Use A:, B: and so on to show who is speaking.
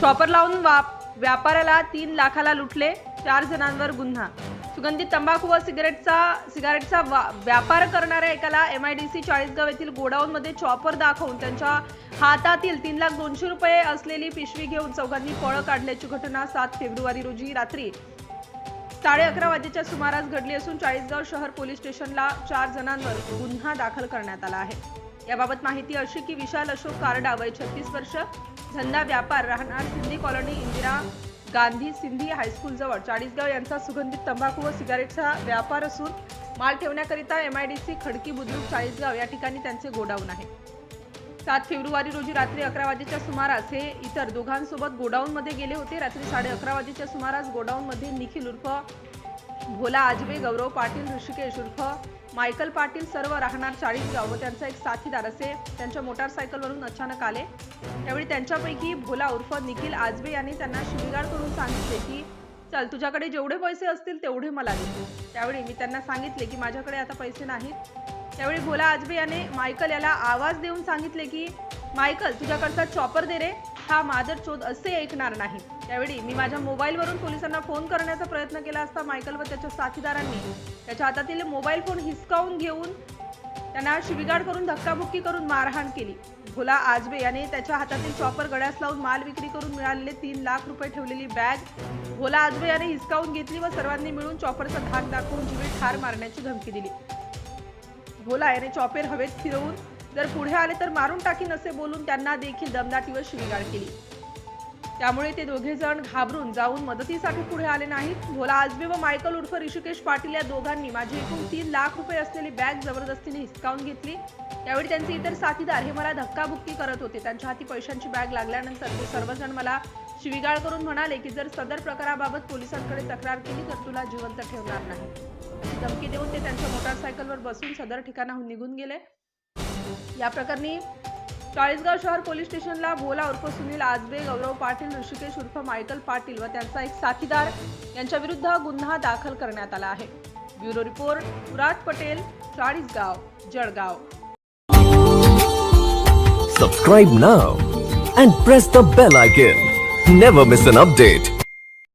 A: Chopper लावून व्यापाऱ्याला तीन लाखाला लुटले चार जणांवर गुन्हा. सुगंधित तंबाखू व सिगारेटचा सिगारेटचा व्यापार करणाऱ्या एकाला M I D C Chalisgaon येथील गोडाऊनमध्ये चॉपर दाखवून त्यांच्या हातातील तीन लाख दोनशे रुपये असलेली पिशवी घेऊन चौघांनी पळ काढल्याची घटना सात फेब्रुवारी रोजी रात्री साडे अकरा वाजेच्या सुमारास घडली असून चाळीसगाव शहर पोलीस स्टेशनला चार जणांवर गुन्हा दाखल करण्यात आला आहे. याबाबत माहिती अशी की विशाल अशोक कारडा वय छत्तीस वर्ष धंदा व्यापार राहणार सिंधी कॉलनी इंदिरा गांधी सिंधी हायस्कूलजवळ चाळीसगाव यांचा सुगंधित तंबाखू व सिगारेटचा व्यापार असून माल ठेवण्याकरिता M I D C Khadki Budruk Chalisgaon या ठिकाणी त्यांचे गोडाऊन आहे. सात फेब्रुवारी रोजी रात्री अकरा वाजेच्या सुमारास हे इतर दोघांसोबत गोडाऊनमध्ये गेले होते. रात्री साडे अकरा वाजेच्या सुमारास गोडाऊनमध्ये निखिल उर्फ भोला आजबे गौरव पाटील ऋषिकेश उर्फ मायकल पाटील सर्व राहणार चाळीसगाव व त्यांचा एक साथीदार असे त्यांच्या मोटारसायकलवरून अचानक आले. त्यावेळी त्यांच्यापैकी भोला उर्फ निखिल आजबे यांनी त्यांना शिवीगाळ करून सांगितले की चल तुझ्याकडे जेवढे पैसे असतील तेवढे मला दे. त्यावेळी मी त्यांना सांगितले की माझ्याकडे आता पैसे नाहीत. त्यावेळी भोला आजबे याने मायकल याला आवाज देऊन सांगितले की मायकल तुझ्याकडचा चॉपर दे रे. हा मादर चोद असे ऐकणार नाही. त्यावेळी मी माझ्या मोबाईलवरून पोलिसांना फोन करण्याचा प्रयत्न केला असता मायकल व त्याच्या साथीदारांनी. त्याच्या हातातील मोबाईल फोन हिसकावून घेऊन त्यांना शिबिगाड करून धक्काबुक्की करून मारहाण केली. भोला आजबे याने त्याच्या हातातील चॉपर गळ्यास लावून माल विक्री करून मिळालेले तीन लाख रुपये ठेवलेली बॅग भोला आजबे याने हिसकावून घेतली व सर्वांनी मिळून चॉपरचा धाक दाखवून जीवे ठार मारण्याची धमकी दिली. भोला याने चॉपेर हवेत फिरवून जर पुढे आले तर मारून टाकीन असे बोलून त्यांना देखील दमदाटी व शिवीगाळ केली. त्यामुळे ते दोघे जण घाबरून जाऊन मदतीसाठी पुढे आले नाहीत. भोला आजबे व मायकल उर्फ ऋषिकेश पाटील या दोघांनी माझी एकूण तीन लाख रुपये असलेली बॅग जबरदस्तीने हिसकावून घेतली. त्यावेळी त्यांचे इतर साथीदार हे मला धक्काबुक्की करत होते. त्यांच्या हाती पैशांची बॅग लागल्यानंतर ते सर्वजण मला शिवीगाळ करून म्हणाले की जर सदर प्रकाराबाबत पोलिसांकडे तक्रार केली तर तुला जिवंत ठेवणार नाही. धमकी देऊन ते त्यांच्या मोटारसायकलवर बसून सदर ठिकाणाहून निघून गेले. या प्रकरणी चाळीसगाव शहर पोलीस स्टेशनला भोला उर्फ सुनील आजबे गौरव पाटील ऋषिकेश उर्फ मायकल पाटील व त्यांचा एक साथीदार यांच्या विरुद्ध गुन्हा दाखल करण्यात आला आहे ब्युरो रिपोर्ट पुरात Patel Chalisgaon Jalgaon
B: Subscribe now and press the bell icon. Never miss an update.